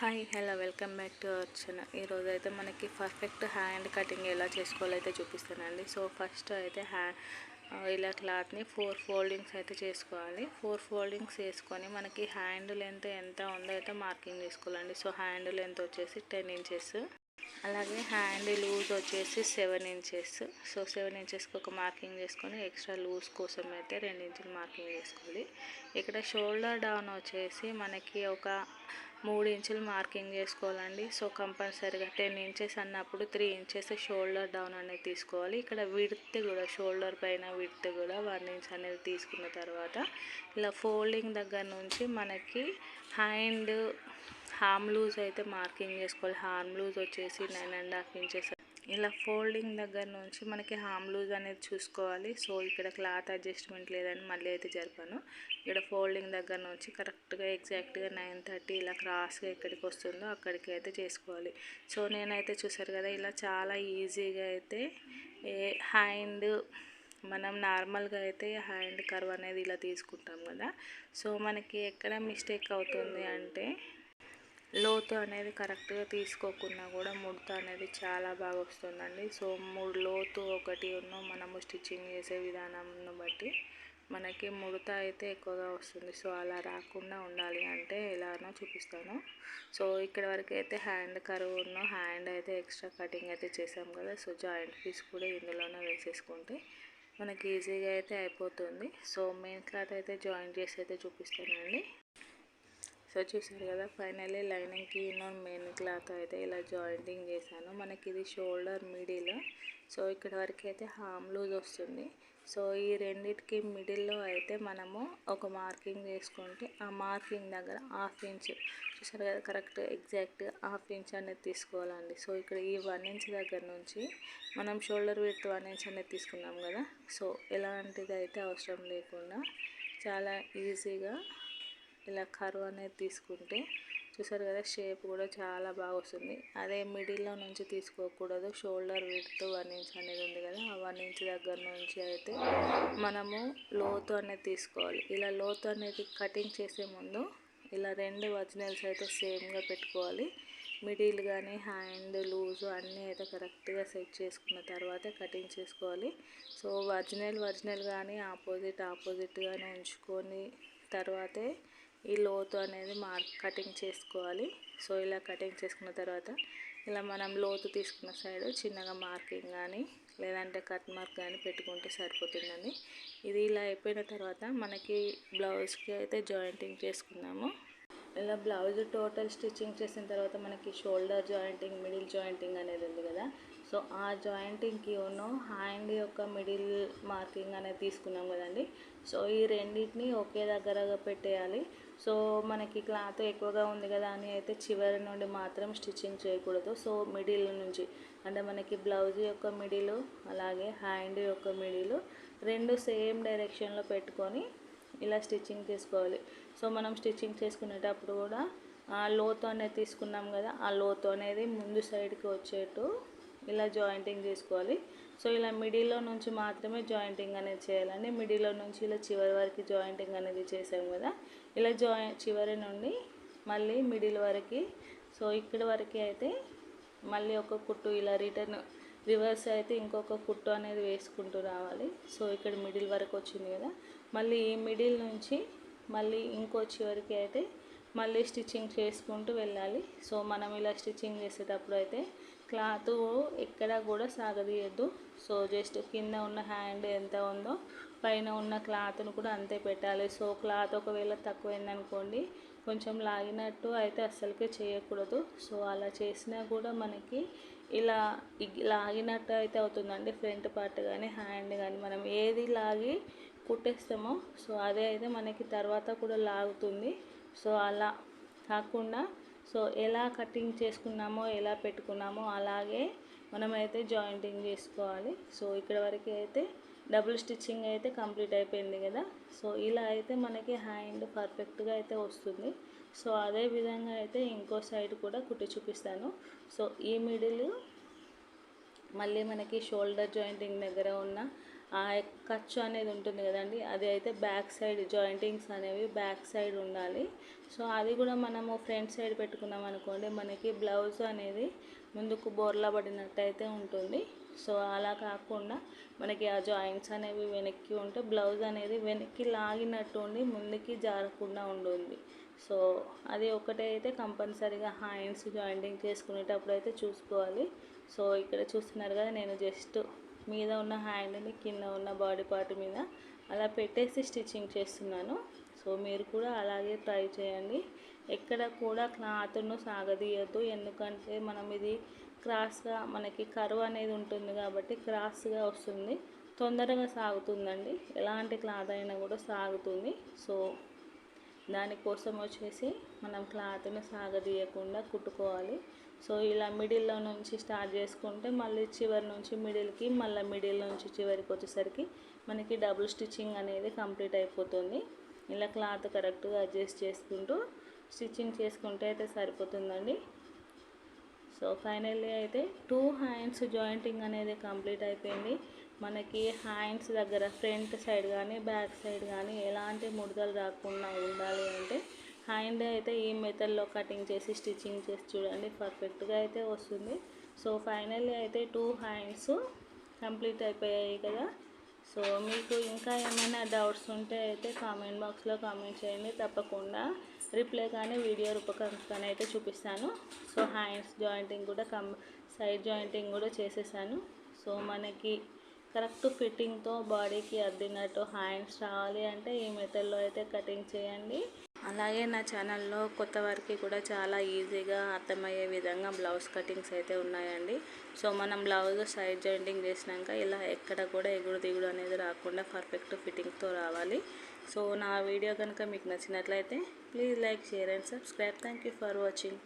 Hi hello welcome back to our channel. ఈరోజు అయితే మనకి పర్ఫెక్ట్ హ్యాండ్ కటింగ్ ఎలా చేసుకోవాలో అయితే చూపిస్తానండి. సో ఫస్ట్ అయితే హ్యా ఇలా క్లాత్ని ఫోర్ ఫోల్డింగ్స్ అయితే చేసుకోవాలి. ఫోర్ ఫోల్డింగ్స్ వేసుకొని మనకి హ్యాండ్ లెంత్ ఎంత ఉందో అయితే మార్కింగ్ చేసుకోవాలండి. సో హ్యాండ్ లెంత్ వచ్చేసి టెన్ ఇంచెస్. అలాగే హ్యాండ్ లూజ్ వచ్చేసి సెవెన్ ఇంచెస్. సో సెవెన్ ఇంచెస్కి ఒక మార్కింగ్ చేసుకొని ఎక్స్ట్రా లూజ్ కోసం అయితే రెండు ఇంచులు మార్కింగ్ చేసుకోవాలి. ఇక్కడ షోల్డర్ డౌన్ వచ్చేసి మనకి ఒక మూడు ఇంచులు మార్కింగ్ చేసుకోవాలండి. సో కంపల్సరీగా టెన్ ఇంచెస్ అన్నప్పుడు త్రీ ఇంచెస్ షోల్డర్ డౌన్ అనేది తీసుకోవాలి. ఇక్కడ విడ్త్ కూడా షోల్డర్ పైన విడ్త్ కూడా వన్ ఇంచ్ అనేది తీసుకున్న తర్వాత ఇలా ఫోల్డింగ్ దగ్గర నుంచి మనకి హ్యాండ్ హార్మ్ లూజ్ అయితే మార్కింగ్ చేసుకోవాలి. హార్మ్ లూజ్ వచ్చేసి నైన్ అండ్ హాఫ్ ఇంచెస్ ఇలా ఫోల్డింగ్ దగ్గర నుంచి మనకి హామ్ లూజ్ అనేది చూసుకోవాలి. సో ఇక్కడ క్లాత్ అడ్జస్ట్మెంట్ లేదని మళ్ళీ అయితే జరిపాను. ఇక్కడ ఫోల్డింగ్ దగ్గర నుంచి కరెక్ట్గా ఎగ్జాక్ట్గా నైన్ థర్టీ ఇలా క్రాస్గా ఎక్కడికి వస్తుందో అక్కడికి అయితే చేసుకోవాలి. సో నేనైతే చూసారు కదా ఇలా చాలా ఈజీగా అయితే ఏ హ్యాండ్ మనం నార్మల్గా అయితే హ్యాండ్ కర్వ్ అనేది ఇలా తీసుకుంటాం కదా. సో మనకి ఎక్కడ మిస్టేక్ అవుతుంది అంటే లోతు అనేది కరెక్ట్గా తీసుకోకున్నా కూడా ముడత అనేది చాలా బాగా వస్తుందండి. సో మూడు లోతు ఒకటి ఉన్న మనము స్టిచ్చింగ్ చేసే విధానంను బట్టి మనకి ముడత అయితే ఎక్కువగా వస్తుంది. సో అలా రాకుండా ఉండాలి అంటే ఎలానో చూపిస్తాను. సో ఇక్కడ వరకు అయితే హ్యాండ్ కరువు ఉన్న హ్యాండ్ అయితే ఎక్స్ట్రా కటింగ్ అయితే చేసాం కదా! సో జాయింట్ పీస్ కూడా ఇందులోనే వేసేసుకుంటే మనకి ఈజీగా అయితే అయిపోతుంది. సో మెయిన్ క్లాత్ అయితే జాయింట్ చేసి అయితే చూపిస్తానండి. సో చూసారు కదా ఫైనల్లీ లైనింగ్కి మెయిన్ క్లాత్ అయితే ఇలా జాయింటింగ్ చేశాను. మనకి ఇది షోల్డర్ మిడిల్ సో ఇక్కడ వరకు అయితే హామ్ లూజ్ వస్తుంది. సో ఈ రెండిటికి మిడిల్లో అయితే మనము ఒక మార్కింగ్ చేసుకుంటే ఆ మార్కింగ్ దగ్గర హాఫ్ ఇంచ్ చూసారు కదా కరెక్ట్ ఎగ్జాక్ట్ హాఫ్ ఇంచ్ అనేది తీసుకోవాలండి. సో ఇక్కడ ఈ వన్ ఇంచ్ దగ్గర నుంచి మనం షోల్డర్ విత్ వన్ ఇంచ్ అనేది తీసుకున్నాం కదా సో ఎలాంటిది అయితే అవసరం లేకుండా చాలా ఈజీగా ఇలా కర్వ్ అనేది తీసుకుంటే చూసారు కదా షేప్ కూడా చాలా బాగా వస్తుంది. అదే మిడిల్లో నుంచి తీసుకోకూడదు. షోల్డర్ విడ్త్ వన్ ఇంచ్ అనేది ఉంది కదా ఆ వన్ ఇంచ్ దగ్గర నుంచి అయితే మనము లోతు అనేది తీసుకోవాలి. ఇలా లోతు అనేది కటింగ్ చేసే ముందు ఇలా రెండు ఒరిజినల్స్ అయితే సేమ్గా పెట్టుకోవాలి. మిడిల్ కానీ హ్యాండ్ లూజు అన్నీ అయితే కరెక్ట్గా సెట్ చేసుకున్న తర్వాత కటింగ్ చేసుకోవాలి. సో ఒరిజినల్ ఒరిజినల్ కానీ ఆపోజిట్ ఆపోజిట్గానే ఉంచుకొని తర్వాతే ఈ లోతు అనేది మార్క్ కటింగ్ చేసుకోవాలి. సో ఇలా కటింగ్ చేసుకున్న తర్వాత ఇలా మనం లోతు తీసుకున్న సైడ్ చిన్నగా మార్కింగ్ కానీ లేదంటే కట్ మార్క్ కానీ పెట్టుకుంటే సరిపోతుందండి. ఇది ఇలా అయిపోయిన తర్వాత మనకి బ్లౌజ్కి అయితే జాయింటింగ్ చేసుకున్నాము ఇలా బ్లౌజ్ టోటల్ స్టిచ్చింగ్ చేసిన తర్వాత మనకి షోల్డర్ జాయింటింగ్ మిడిల్ జాయింటింగ్ అనేది ఉంది కదా. సో ఆ జాయింటింగ్కి ఉన్ను హ్యాండ్ యొక్క మిడిల్ మార్కింగ్ అనేది తీసుకున్నాం కదండి. సో ఈ రెండింటిని ఒకే దగ్గరగా పెట్టేయాలి. సో మనకి క్లాత్ ఎక్కువగా ఉంది కదా అని అయితే చివరి నుండి మాత్రం స్టిచ్చింగ్ చేయకూడదు. సో మిడిల్ నుంచి అంటే మనకి బ్లౌజ్ యొక్క మిడిల్ అలాగే హ్యాండ్ యొక్క మిడిల్ రెండు సేమ్ డైరెక్షన్లో పెట్టుకొని ఇలా స్టిచ్చింగ్ చేసుకోవాలి. సో మనం స్టిచ్చింగ్ చేసుకునేటప్పుడు కూడా ఆ లోతు అనేది తీసుకున్నాం కదా ఆ లోతు అనేది ముందు సైడ్కి వచ్చేట్టు ఇలా జాయింటింగ్ చేసుకోవాలి. సో ఇలా మిడిల్లో నుంచి మాత్రమే జాయింటింగ్ అనేది చేయాలండి. మిడిల్లో నుంచి ఇలా చివరి వరకు జాయింటింగ్ అనేది చేసాం కదా. ఇలా జాయి చివరి నుండి మళ్ళీ మిడిల్ వరకు. సో ఇక్కడ వరకు అయితే మళ్ళీ ఒక కుట్టు ఇలా రిటర్న్ రివర్స్ అయితే ఇంకొక కుట్టు అనేది వేసుకుంటూ రావాలి. సో ఇక్కడ మిడిల్ వరకు వచ్చింది కదా. మళ్ళీ ఈ మిడిల్ నుంచి మళ్ళీ ఇంకో చివరికి అయితే మళ్ళీ స్టిచ్చింగ్ చేసుకుంటూ వెళ్ళాలి. సో మనం ఇలా స్టిచ్చింగ్ చేసేటప్పుడు అయితే క్లాత్ ఎక్కడ కూడా సాగదీయద్దు. సో జస్ట్ కింద ఉన్న హ్యాండ్ ఎంత ఉందో పైన ఉన్న క్లాత్ను కూడా అంతే పెట్టాలి. సో క్లాత్ ఒకవేళ తక్కువైందనుకోండి కొంచెం లాగినట్టు అయితే అస్సలకే చేయకూడదు. సో అలా చేసినా కూడా మనకి ఇలా లాగినట్టు అయితే అవుతుందండి. ఫ్రంట్ పార్ట్ కానీ హ్యాండ్ కానీ మనం ఏది లాగి కుట్టేస్తామో సో అదే అయితే మనకి తర్వాత కూడా లాగుతుంది. సో అలా కాకుండా సో ఎలా కటింగ్ చేసుకున్నామో ఎలా పెట్టుకున్నామో అలాగే మనమైతే జాయింటింగ్ చేసుకోవాలి. సో ఇక్కడ వరకు అయితే డబుల్ స్టిచ్చింగ్ అయితే కంప్లీట్ అయిపోయింది కదా. సో ఇలా అయితే మనకి హ్యాండ్ పర్ఫెక్ట్గా అయితే వస్తుంది. సో అదే విధంగా అయితే ఇంకో సైడ్ కూడా కుట్టి చూపిస్తాను. సో ఈ మిడిల్ మళ్ళీ మనకి షోల్డర్ జాయింటింగ్ దగ్గర ఉన్న ఆ ఖర్చు అనేది ఉంటుంది కదండి. అది అయితే బ్యాక్ సైడ్ జాయింటింగ్స్ అనేవి బ్యాక్ సైడ్ ఉండాలి. సో అది కూడా మనము ఫ్రంట్ సైడ్ పెట్టుకున్నాం అనుకోండి మనకి బ్లౌజ్ అనేది ముందుకు బోర్లా పడినట్టయితే ఉంటుంది. సో అలా కాకుండా మనకి ఆ జాయింట్స్ అనేవి వెనక్కి ఉంటే బ్లౌజ్ అనేది వెనక్కి లాగినట్టు ఉండి ముందుకి జారకుండా ఉంటుంది. సో అది ఒకటే అయితే కంపల్సరీగా హ్యాండ్స్ జాయింటింగ్ చేసుకునేటప్పుడు అయితే చూసుకోవాలి. సో ఇక్కడ చూస్తున్నారు కదా నేను జస్ట్ మీద ఉన్న హ్యాండ్ని కింద ఉన్న బాడీ పార్ట్ మీద అలా పెట్టేసి స్టిచ్చింగ్ చేస్తున్నాను. సో మీరు కూడా అలాగే ట్రై చేయండి. ఎక్కడ కూడా క్లాత్ను సాగదీయద్దు ఎందుకంటే మనం ఇది క్రాస్గా మనకి కరువు అనేది ఉంటుంది కాబట్టి క్రాస్గా వస్తుంది. తొందరగా సాగుతుందండి. ఎలాంటి క్లాత్ అయినా కూడా సాగుతుంది. సో దానికోసం వచ్చేసి మనం క్లాత్ను సాగదీయకుండా కుట్టుకోవాలి. సో ఇలా మిడిల్లో నుంచి స్టార్ట్ చేసుకుంటే మళ్ళీ చివరి నుంచి మిడిల్కి మళ్ళీ మిడిల్ నుంచి చివరికి వచ్చేసరికి మనకి డబుల్ స్టిచ్చింగ్ అనేది కంప్లీట్ అయిపోతుంది. ఇలా క్లాత్ కరెక్ట్గా అడ్జస్ట్ చేసుకుంటూ స్టిచ్చింగ్ చేసుకుంటే అయితే సరిపోతుందండి. సో ఫైనల్లీ అయితే టూ హ్యాండ్స్ జాయింటింగ్ అనేది కంప్లీట్ అయిపోయింది. మనకి హ్యాండ్స్ దగ్గర ఫ్రంట్ సైడ్ కానీ బ్యాక్ సైడ్ కానీ ఎలాంటి ముడతలు రాకుండా ఉండాలి అంటే హ్యాండ్ అయితే ఈ మెథడ్లో కటింగ్ చేసి స్టిచ్చింగ్ చేసి చూడండి. పర్ఫెక్ట్గా అయితే వస్తుంది. సో ఫైనల్లీ అయితే టూ హ్యాండ్స్ కంప్లీట్ అయిపోయాయి కదా. సో మీకు ఇంకా ఏమైనా డౌట్స్ ఉంటే అయితే కామెంట్ బాక్స్లో కామెంట్ చేయండి. తప్పకుండా రిప్లై కానీ వీడియో రూపకంగా అయితే చూపిస్తాను. సో హ్యాండ్స్ జాయింటింగ్ కూడా కం సైడ్ జాయింటింగ్ కూడా చేసేసాను. సో మనకి కరెక్ట్ ఫిట్టింగ్తో బాడీకి అద్దినట్టు హ్యాండ్స్ రావాలి అంటే ఈ మెథడ్లో అయితే కటింగ్ చేయండి. అలాగే నా ఛానల్లో కొత్త వారికి కూడా చాలా ఈజీగా అర్థమయ్యే విధంగా బ్లౌజ్ కటింగ్స్ అయితే ఉన్నాయండి. సో మనం బ్లౌజ్ సైడ్ జాయింటింగ్ చేసినాక ఇలా ఎక్కడ కూడా ఎగుడు దిగుడు అనేది రాకుండా పర్ఫెక్ట్ ఫిట్టింగ్తో రావాలి. సో నా వీడియో కనుక మీకు నచ్చినట్లయితే please like share and subscribe. Thank you for watching.